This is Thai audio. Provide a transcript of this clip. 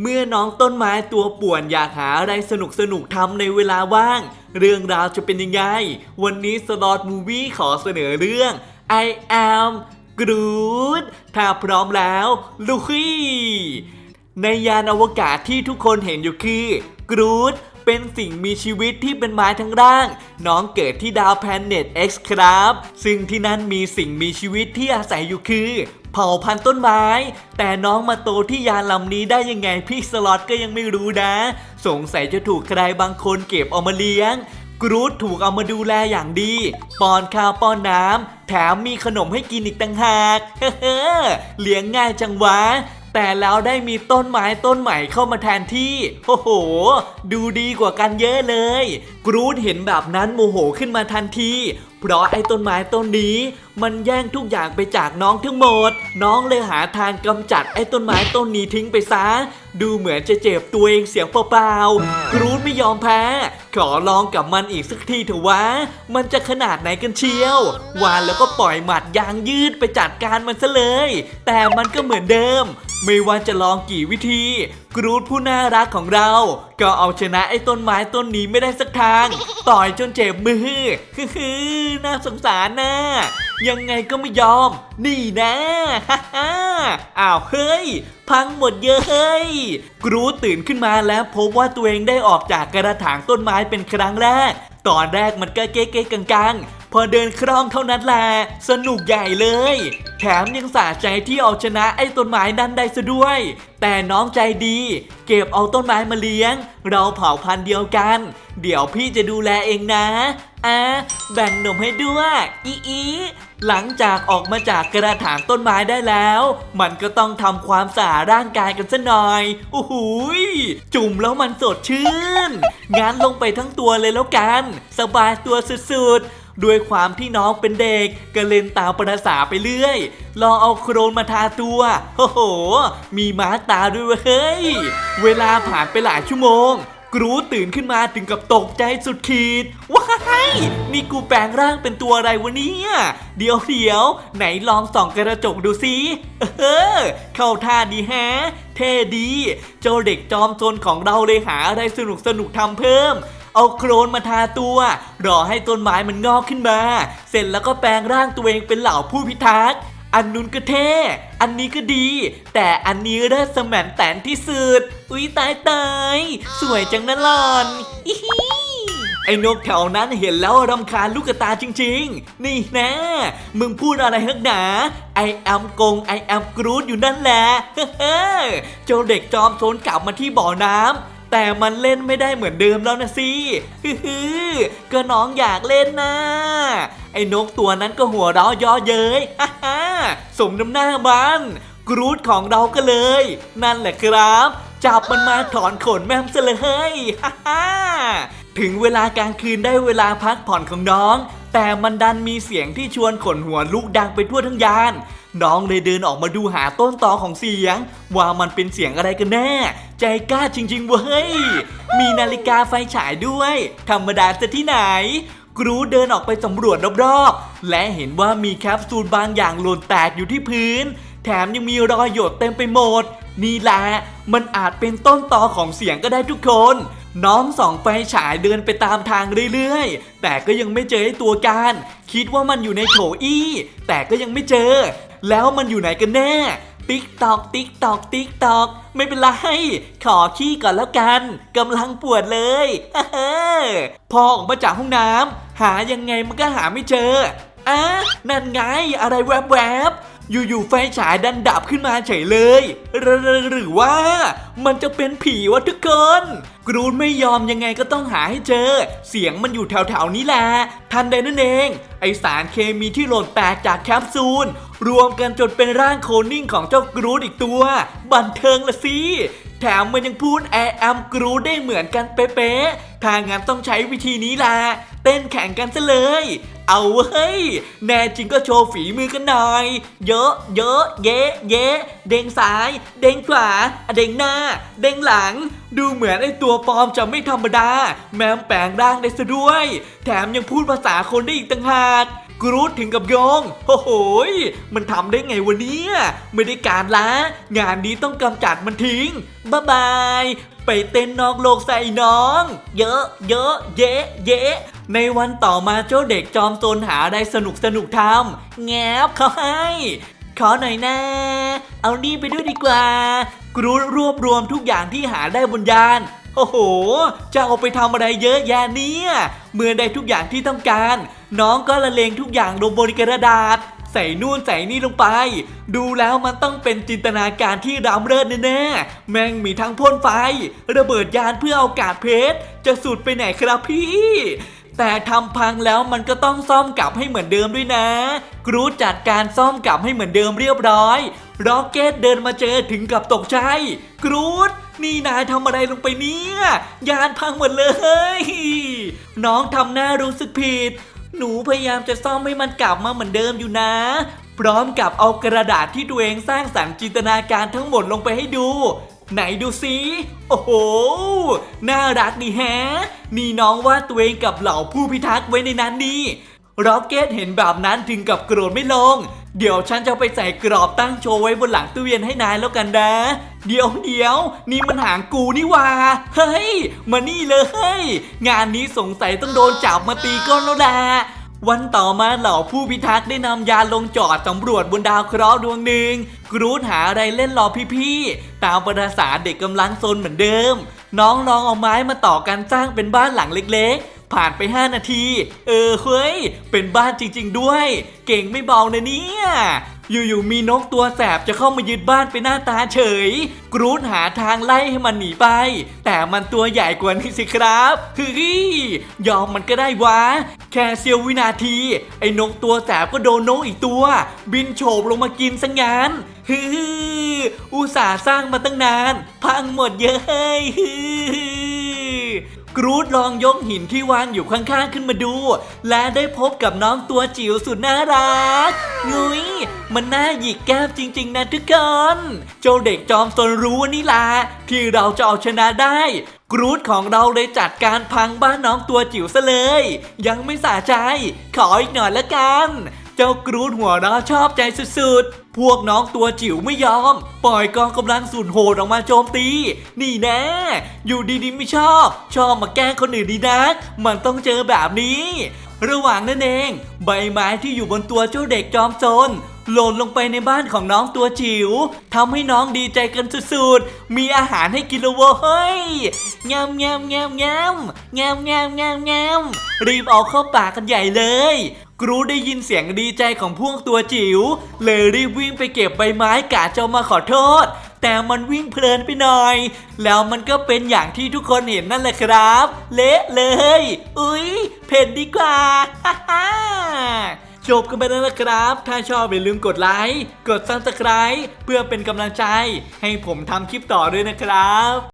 เมื่อน้องต้นไม้ตัวป่วนอยากหาอะไรสนุกสนุกทำในเวลาว่าง เรื่องราวจะเป็นยังไง วันนี้สลอดมูวี่ขอเสนอเรื่อง I am Groot ถ้าพร้อมแล้วลุยในยานอวกาศที่ทุกคนเห็นอยู่คือกรูดเป็นสิ่งมีชีวิตที่เป็นไม้ทั้งร่าง น้องเกิดที่ดาวแพลเน็ต X ครับ ซึ่งที่นั่นมีสิ่งมีชีวิตที่อาศัยอยู่คือ เผ่าพันธุ์ต้นไม้ แต่น้องมาโตที่ยานลำนี้ได้ยังไงพี่สล็อตก็ยังไม่รู้นะ สงสัยจะถูกใครบางคนเก็บเอามาเลี้ยง กรูดถูกเอามาดูแลอย่างดีป้อนข้าวป้อนน้ำแถมมีขนมให้กินอีกต่างหากเลี้ยงง่ายจังวะ แต่แล้วได้มีต้นไม้ต้นใหม่เข้ามาแทนที่ โอ้โห ดูดีกว่ากันเยอะเลย กรูดเห็นแบบนั้นโมโหขึ้นมาทันทีเพราะไอ้ต้นไม้ต้นนี้ มันแย่งทุกอย่างไปจากน้องทั้งหมด น้องเลยหาทางกำจัดไอ้ต้นไม้ต้นนี้ทิ้งไปซะ ดูเหมือนจะเจ็บตัวเองเสียงเปล่าๆกรูดไม่ยอมแพ้ ขอลองกับมันอีกสักทีเถอะวะ มันจะขนาดไหนกันเชียว วานแล้วก็ปล่อยหมัดยางยืดไปจัดการมันซะเลย แต่มันก็เหมือนเดิม ไม่ว่าจะลองกี่วิธี กรูดผู้น่ารักของเรา ก็เอาชนะไอ้ต้นไม้ต้นนี้ไม่ได้สักทาง ต่อยจนเจ็บมือฮือน่าสงสารนะยังไงก็ไม่ยอม นี่นะฮ่าฮ่าอ้าวเฮ้ย พังหมดเยอะเฮ้ย กรูดตื่นขึ้นมาแล้วพบว่าตัวเองได้ออกจากกระถางต้นไม้เป็นครั้งแรก ตอนแรกมันก็เก๊กๆกังๆ พอเดินคล่องเท่านั้นแหละสนุกใหญ่เลย แถมยังสะใจที่เอาชนะไอ้ต้นไม้นั้นได้ซะด้วย แต่น้องใจดี เก็บเอาต้นไม้มาเลี้ยง เราเผ่าพันธุ์เดียวกัน เดี๋ยวพี่จะดูแลเองนะอะแบ่งนมให้ด้วยอีอีหลังจากออกมาจากกระถางต้นไม้ได้แล้ว มันก็ต้องทำความสะอาดร่างกายกันซะหน่อยโอ้โหยจุ่มแล้วมันสดชื่น งานลงไปทั้งตัวเลยแล้วกัน สบายตัวสุดๆ ด้วยความที่น้องเป็นเด็กก็เล่นตามประษาไปเรื่อยลองเอาโครนมาทาตัวโอ้โห มีม้าตาด้วยเว้ย เวลาผ่านไปหลายชั่วโมงกรูตื่นขึ้นมาถึงกับตกใจสุดขีด ว้าย นี่กูแปลงร่างเป็นตัวอะไรวะเนี่ย เดี๋ยวเดี๋ยว ไหนลองส่องกระจกดูสิเออ เข้าท่าดีแฮะ เท่ดี เจ้าเด็กจอมโซนของเราเลยหาอะไรสนุกสนุกทำเพิ่ม เอาโครนมาทาตัว รอให้ต้นไม้มันงอกขึ้นมา เสร็จแล้วก็แปลงร่างตัวเองเป็นเหล่าผู้พิทักษ์อันนู้นก็เท่ อันนี้ก็ดี แต่อันนี้เลิศสแมนแตนที่สุด อุ๊ยตายตาย สวยจังนะหลอนอิฮิไอ้นกแถวนั้นเห็นแล้วรำคาญลูกตาจริง ๆ นี่นะ มึงพูดอะไรฮักหนาไอแอมกงไอแอมกรูดอยู่นั่นแหละเจ้าเด็กจอมโซนกลับมาที่บ่อน้ำ แต่มันเล่นไม่ได้เหมือนเดิมแล้วนะสิฮือๆก็น้องอยากเล่นนะไอ้นกตัวนั้นก็หัวเราะย่อเย้ยฮ่าฮ่าสมน้ำหน้ามันกรูดของเราก็เลย นั่นแหละครับ จับมันมาถอนขนแม่มซะเลยฮ่าฮ่าถึงเวลากลางคืนได้เวลาพักผ่อนของน้อง แต่มันดันมีเสียงที่ชวนขนหัวลุกดังไปทั่วทั้งยาน น้องเลยเดินออกมาดูหาต้นตอของเสียง ว่ามันเป็นเสียงอะไรกันแน่ ใจกล้าจริง ๆ เว้ย มีนาฬิกาไฟฉายด้วย ธรรมดาจะที่ไหนกรูเดินออกไปสำรวจรอบๆ และเห็นว่ามีแคปซูลบางอย่างหล่นแตกอยู่ที่พื้น แถมยังมีรอยหยดเต็มไปหมด นี่แหละ มันอาจเป็นต้นตอของเสียงก็ได้ทุกคน น้องส่องไฟฉายเดินไปตามทางเรื่อยๆ แต่ก็ยังไม่เจอไอ้ตัวการ คิดว่ามันอยู่ในโถอี้ แต่ก็ยังไม่เจอ แล้วมันอยู่ไหนกันแน่ ติ๊กตอก ติ๊กตอก ติ๊กตอก ไม่เป็นไร ขอขี้ก่อนแล้วกันกำลังปวดเลยพอออกมาจากห้องน้ำหายังไงมันก็หาไม่เจออะนั่นไงอะไรแวบๆ อยู่ๆไฟฉายดันดับขึ้นมาเฉยเลยหรือหรือหรือว่ามันจะเป็นผีวะทุกคน กรูนไม่ยอมยังไงก็ต้องหาให้เจอ เสียงมันอยู่แถวๆนี้แหละทันใดนั่นเอง ไอสารเคมีที่หล่นแตกจากแคปซูลรวมกันจนเป็นร่างโคนิ่งของเจ้ากรูดอีกตัว บันเทิงละสิแถมมันยังพูดแอแอมกรูได้เหมือนกันเป๊ะๆถ้างั้นต้องใช้วิธีนี้แหละ เต้นแข่งกันซะเลย เอาเว้ย แน่จริงก็โชว์ฝีมือกันหน่อย เยอะเยอะเยะเยะเด้งซ้าย เด้งขวา เด้งหน้า เด้งหลัง ดูเหมือนไอตัวปลอมจะไม่ธรรมดา แม้มแปลงร่างได้ซะด้วย แถมยังพูดภาษาคนได้อีกต่างหากกรูดถึงกับโยงโอ้โหยมันทำได้ไงวะเนี่ย ไม่ได้การละ งานนี้ต้องกำจัดมันทิ้ง บ๊ายบาย ไปเต้นนอกโลกใส่น้อง เยอะ เยอะ เยะ เยะ ในวันต่อมาเจ้าเด็กจอมโซนหาอะไรสนุกสนุกทำแงบเขาให้ ขอหน่อยนะ เอานี่ไปด้วยดีกว่า กรูรวบรวมทุกอย่างที่หาได้บนยาน โอ้โห จะเอาไปทำอะไรเยอะแยะเนี่ยเมื่อได้ทุกอย่างที่ต้องการ น้องก็ละเลงทุกอย่างลงบนกระดาษ ใส่นู่นใส่นี่ลงไป ดูแล้วมันต้องเป็นจินตนาการที่รำเริศแน่ๆแม่งมีทั้งพ่นไฟ ระเบิดยานเพื่อเอากาศเพชร จะสุดไปไหนครับพี่ แต่ทำพังแล้วมันก็ต้องซ่อมกลับให้เหมือนเดิมด้วยนะ กรูดจัดการซ่อมกลับให้เหมือนเดิมเรียบร้อยร็อกเก็ตเดินมาเจอถึงกับตกใจ กรูดนี่นายทำอะไรลงไปเนี่ย ยานพังหมดเลย น้องทำหน้ารู้สึกผิด หนูพยายามจะซ่อมให้มันกลับมาเหมือนเดิมอยู่นะ พร้อมกับเอากระดาษที่ตัวเองสร้างสรรค์จินตนาการทั้งหมดลงไปให้ดู ไหนดูสิโอ้โห น่ารักดีแฮะนี่น้องวาดตัวเองกับเหล่าผู้พิทักษ์ไว้ในนั้นนี่ร็อกเก็ตเห็นแบบนั้นถึงกับโกรธไม่ลง เดี๋ยวฉันจะไปใส่กรอบตั้งโชว์ไว้บนหลังตู้เย็นให้นายแล้วกันนะ เดี๋ยวเดี๋ยวนี่มันหางกูนี่ว่า เฮ้ย มานี่เลย งานนี้สงสัยต้องโดนจับมาตีก้นแล้วแหละ วันต่อมาเหล่าผู้พิทักษ์ได้นำยานลงจอดสำรวจบนดาวเคราะห์ดวงหนึ่งกรูดหาอะไรเล่นรอพี่ๆ ตามประษาเด็กกำลังซนเหมือนเดิม น้องลองเอาไม้มาต่อกันสร้างเป็นบ้านหลังเล็กๆ ผ่านไป 5 นาที เออเฮ้ย เป็นบ้านจริง ๆ ด้วย เก่งไม่เบานะเนี่ย อยู่ๆมีนกตัวแสบจะเข้ามายึดบ้านไปหน้าตาเฉย กรูดหาทางไล่ให้มันหนีไป แต่มันตัวใหญ่กว่านี้สิครับเฮ้ยยอมมันก็ได้วะ แค่เสี้ยววินาที ไอ้นกตัวแสบก็โดนนกอีกตัว บินโฉบลงมากินซะงั้นฮืออุตส่าห์สร้างมาตั้งนาน พังหมดเย้ยฮือ กรูดลองยกหินที่วางอยู่ข้างๆขึ้นมาดู และได้พบกับน้องตัวจิ๋วสุดน่ารักงุยมันน่าหยิกแก้มจริง ๆ นะทุกคนเจ้าเด็กจอมซนรู้นี่ล่ะที่เราจะเอาชนะได้ กรูดของเราเลยจัดการพังบ้านน้องตัวจิ๋วซะเลย ยังไม่สะใจ ขออีกหน่อยละกัน เจ้ากรูดหัวเราชอบใจสุดๆ พวกน้องตัวจิ๋วไม่ยอม ปล่อยกองกำลังสุดโหดออกมาโจมตี นี่แน่ อยู่ดีๆไม่ชอบ ชอบมาแกล้งคนอื่นดีนัก มันต้องเจอแบบนี้ ระหว่างนั้นเอง ใบไม้ที่อยู่บนตัวเจ้าเด็กจอมโจรหล่นลงไปในบ้านของน้องตัวจิ๋วทำให้น้องดีใจกันสุดๆ มีอาหารให้กินแล้วเว้ยงามงามงามงามงามงามงามงามรีบเอาเข้าปากกันใหญ่เลย กรูได้ยินเสียงดีใจของพวกตัวจิ๋วเลยรีบวิ่งไปเก็บใบไม้กะจะมาขอโทษ แต่มันวิ่งเพลินไปหน่อย แล้วมันก็เป็นอย่างที่ทุกคนเห็นนั่นแหละครับ เละเลย อุ๊ย เพ่นดีกว่าฮ่าฮ่าจบกันไปแล้วนะครับ ถ้าชอบอย่าลืมกดไลค์ กด subscribe เพื่อเป็นกำลังใจ ให้ผมทำคลิปต่อด้วยนะครับ